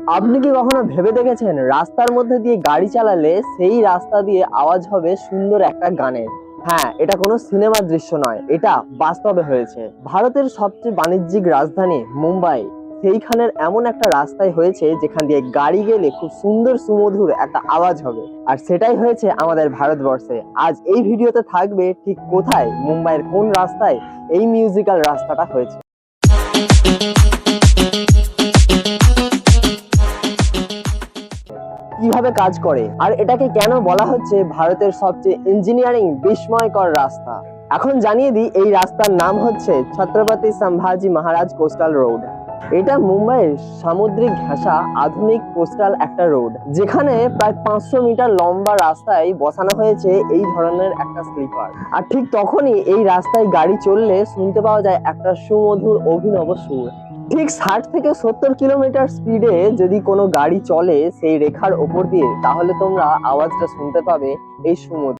আপনি কি কখনো ভেবে দেখেছেন, রাস্তার মধ্যে দিয়ে গাড়ি চালালে সেই রাস্তা দিয়ে আওয়াজ হবে সুন্দর একটা গানের? হ্যাঁ এটা কোনো সিনেমার দৃশ্য নয়, এটা বাস্তবে হয়েছে। ভারতের সবচেয়ে বাণিজ্যিক রাজধানী মুম্বাই, সেইখানের এমন একটা রাস্তায় হয়েছে যেখান দিয়ে গাড়ি গেলে খুব সুন্দর সুমধুর একটা আওয়াজ হবে। আর সেটাই হয়েছে আমাদের ভারতবর্ষে। আজ এই ভিডিওতে থাকবে ঠিক কোথায়, মুম্বাইয়ের কোন রাস্তায় এই মিউজিক্যাল রাস্তাটা হয়েছে। কীভাবে কাজ করে? আর এটাকে কেন বলা হচ্ছে ভারতের সবচেয়ে ইঞ্জিনিয়ারিং বিস্ময়কর রাস্তা? এখন জানিয়ে দিই, এই রাস্তার নাম হচ্ছে ছত্রপতি সম্ভাজি মহারাজ কোস্টাল রোড। এটা মুম্বাইয়ের সামুদ্রিক ঘেঁষা আধুনিক কোস্টাল একটা রোড, যেখানে প্রায় পাঁচশো মিটার লম্বা রাস্তায় বসানো হয়েছে এই ধরনের একটা স্লিপার। আর ঠিক তখনই এই রাস্তায় গাড়ি চললে শুনতে পাওয়া যায় একটা সুমধুর অভিনব সুর। ঠিক ষাট থেকে সত্তর কিলোমিটার স্পিডে যদি কোনো গাড়ি চলে সেই রেখার ওপর দিয়ে, তাহলে তোমরা আওয়াজটা শুনতে পাবে এই সমুদ্র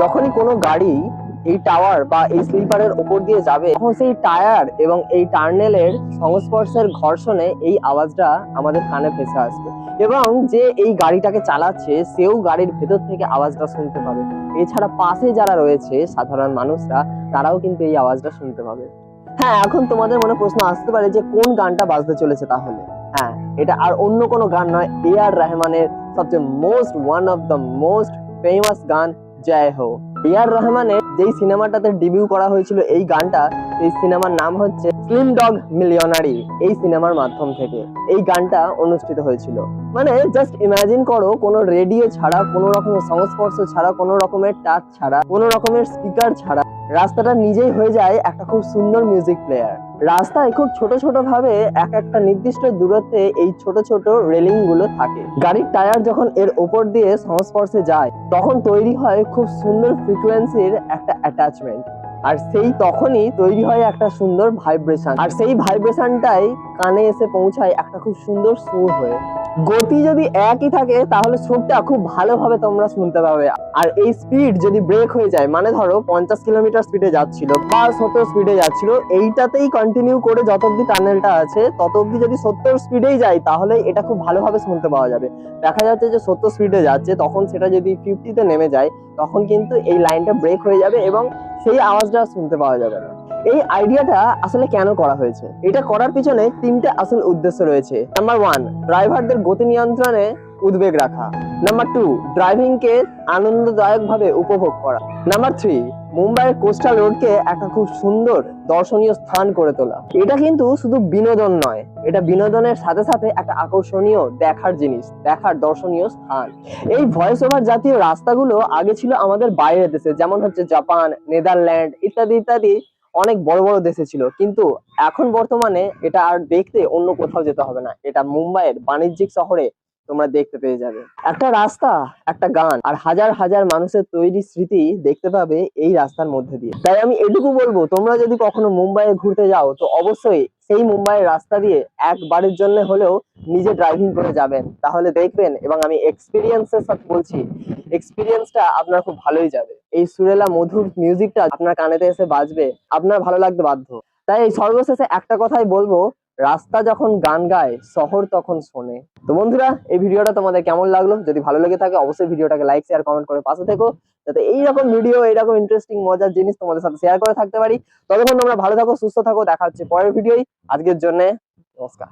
যখনই কোনো গাড়ি এই টাওয়ার বা এই স্লিপারের উপর দিয়ে যাবে, তখন সেই টায়ার এবং এই টার্নেলের সংস্পর্শের ঘর্ষণে এই আওয়াজটা আমাদের কানে ভেসে আসবে। এবং যে এই গাড়িটাকে চালাচ্ছে, সেও গাড়ির ভেতর থেকে আওয়াজটা শুনতে পাবে। এছাড়া পাশে যারা রয়েছে, সাধারণ মানুষরা, তারাও কিন্তু এই আওয়াজটা শুনতে পাবে। হ্যাঁ এখন তোমাদের মনে প্রশ্ন আসতে পারে যে, কোন গানটা বাজতে চলেছে তাহলে? হ্যাঁ এটা আর অন্য কোনো গান নয় এ আর রহমানের সবচেয়ে most one of the most famous গান জয় হো এ আর রহমানের যেই সিনেমাটাতে ডিবিউ করা হয়েছিল এই গানটা, এই সিনেমার নাম হচ্ছে স্লিম ডগ মিলিয়নারি এই সিনেমার মাধ্যম থেকে। এই গানটা অনুষ্ঠিত হয়েছিল। মানে জাস্ট ইমাজিন করো, কোনো রেডিও ছাড়া, কোনো রকমের সংস্পর্শ ছাড়া, কোনো রকমের টাচ ছাড়া, কোনো রকমের স্পিকার ছাড়া, রাস্তাটা নিজেই হয়ে যায় একটা খুব সুন্দর মিউজিক প্লেয়ার রাস্তায় খুব ছোট ছোট ভাবে এক একটা নির্দিষ্ট দূরত্বে এই ছোট ছোট রেলিংগুলো থাকে। গাড়ির টায়ার যখন এর ওপর দিয়ে সংস্পর্শে যায়, তখন তৈরি হয় খুব সুন্দর ফ্রিকোয়েন্সির একটা অ্যাটাচমেন্ট আর সেই তখনই তৈরি হয় একটা সুন্দর ভাইব্রেশন আর সেই ভাইব্রেশনটাই কানে এসে পৌঁছায় একটা খুব সুন্দর সুর হয়ে। গতি যদি একই থাকে, তাহলে সুরটা খুব ভালোভাবে তোমরা শুনতে পাবে। আর এই স্পিড যদি ব্রেক হয়ে যায় মানে ধরো পঞ্চাশ কিলোমিটার স্পিডে যাচ্ছিল বা সত্তর স্পিডে যাচ্ছিল, এইটাতেই কন্টিনিউ করে যত অব্দি টানেলটা আছে, তত অব্দি যদি সত্তর স্পিডেই যায়, তাহলে এটা খুব ভালোভাবে শুনতে পাওয়া যাবে। দেখা যাচ্ছে যে সত্তর স্পিডে যাচ্ছে, তখন সেটা যদি ফিফটিতে নেমে যায়, তখন কিন্তু এই লাইনটা ব্রেক হয়ে যাবে এবং সেই আওয়াজটা শুনতে পাওয়া যাবে না। এই আইডিয়াটা আসলে কেন করা হয়েছে? এটা করার পিছনে তিনটা আসল উদ্দেশ্য রয়েছে। নাম্বার ওয়ান ড্রাইভারদের গতি নিয়ন্ত্রণে উদ্বেগ রাখা। নাম্বার টু ড্রাইভিংকে আনন্দদায়কভাবে আনন্দদায়ক ভাবে উপভোগ করা। নাম্বার থ্রি মুম্বাইয়ের কোস্টাল রোডকে একটা খুব সুন্দর দর্শনীয় স্থান করে তোলা। এটা কিন্তু শুধু বিনোদন নয়, এটা বিনোদনের সাথে সাথে একটা আকর্ষণীয় দেখার জিনিস, দেখার দর্শনীয় স্থান। এই ভয়েস ওভার জাতীয় রাস্তাগুলো আগে ছিল আমাদের বাইরের দেশে, যেমন হচ্ছে জাপান, নেদারল্যান্ড ইত্যাদি ইত্যাদি অনেক বড় বড় দেশে ছিল। কিন্তু এখন বর্তমানে এটা আর দেখতে অন্য কোথাও যেতে হবে না। এটা মুম্বাইয়ের বাণিজ্যিক শহরে তোমরা দেখতে পেয়ে যাবে। একটা রাস্তা, একটা গান, আর হাজার হাজার মানুষের তৈরি স্মৃতি দেখতে পাবে এই রাস্তার মধ্যে দিয়ে। তাই আমি এটুকু বলব, তোমরা যদি কখনো মুম্বাইয়ে ঘুরতে যাও, তো অবশ্যই সেই মুম্বাইয়ের রাস্তা দিয়ে একবারের জন্য হলেও নিজে ড্রাইভিং করে যাবেন। তাহলে দেখবেন, এবং আমি এক্সপিরিয়েন্সের সাথে বলছি এক্সপিরিয়েন্সটা আপনার খুব ভালোই যাবে। এই সুরেলা মধুর মিউজিকটা আপনার কানেতে এসে বাজবে, আপনার ভালো লাগতে বাধ্য। তাই সর্বশেষে একটা কথাই বলব রাস্তা যখন গান গায়, শহর তখন শোনে। তো বন্ধুরা, এই ভিডিওটা তোমাদের কেমন লাগল? যদি ভালো লেগে থাকে, অবশ্যই ভিডিওটাকে লাইক শেয়ার কমেন্ট করে পাশে থেকো। যাতে এইরকম ভিডিও এইরকম ইন্টারেস্টিং মজার জিনিস তোমাদের সাথে শেয়ার করে থাকতে পারি। ততক্ষণ তোমরা ভালো থাকো, সুস্থ থাকো, দেখা হচ্ছে পরের ভিডিওই আজকের জন্য নমস্কার।